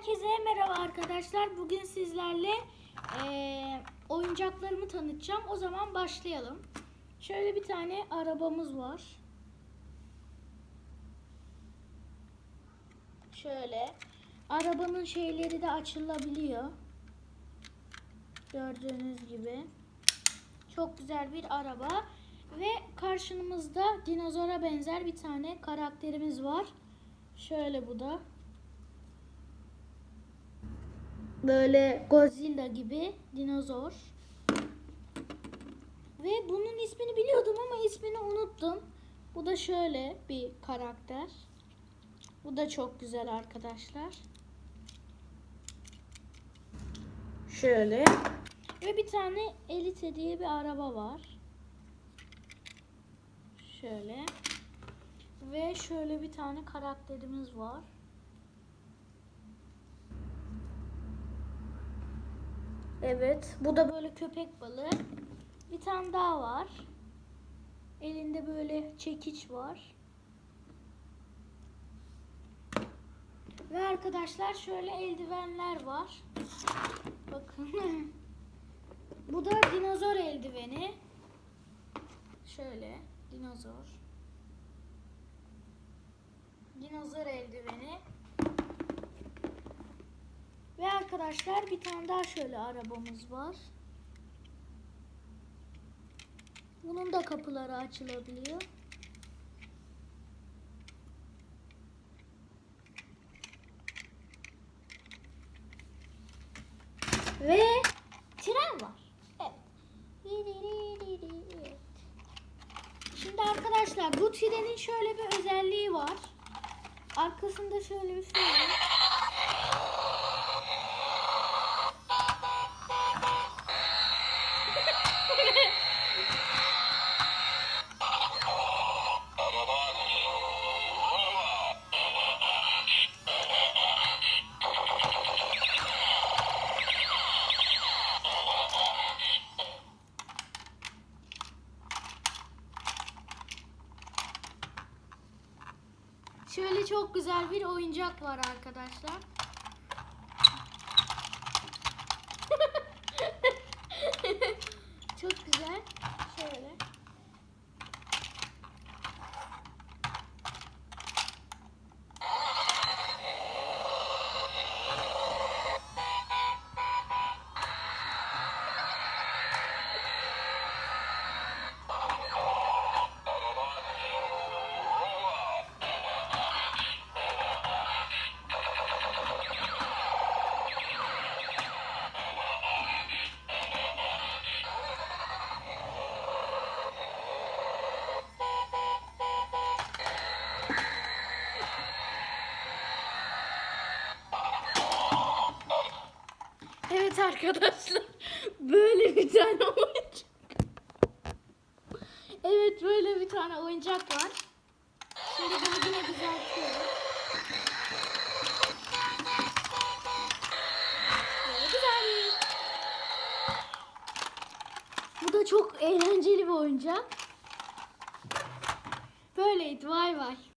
Herkese merhaba arkadaşlar. Bugün sizlerle eee, oyuncaklarımı tanıtacağım. O zaman başlayalım. Şöyle bir tane arabamız var. Şöyle. Arabanın şeyleri de açılabiliyor. Gördüğünüz gibi. Çok güzel bir araba. Ve karşımızda dinozora benzer bir tane karakterimiz var. Şöyle bu da. Böyle Godzilla gibi dinozor. Ve bunun ismini biliyordum ama ismini unuttum. Bu da şöyle bir karakter. Bu da çok güzel arkadaşlar. Şöyle. Ve bir tane Elite diye bir araba var. Şöyle. Ve şöyle bir tane karakterimiz var. Evet, bu da böyle köpek balığı. Bir tane daha var. Elinde böyle çekiç var. Ve arkadaşlar şöyle eldivenler var. Bakın. bu da dinozor eldiveni. Şöyle dinozor. Dinozor eldiveni. Ve arkadaşlar bir tane daha şöyle arabamız var. Bunun da kapıları açılabiliyor. Ve tren var. Evet. Şimdi arkadaşlar bu trenin şöyle bir özelliği var. Arkasında şöyle bir şey var. Şöyle çok güzel bir oyuncak var arkadaşlar. Evet arkadaşlar. Böyle bir tane oyuncak. Evet böyle bir tane oyuncak var. Şimdi bunu yine düzeltiyorum. Böyle güzel. Bu da çok eğlenceli bir oyuncak. Böyleydi vay vay.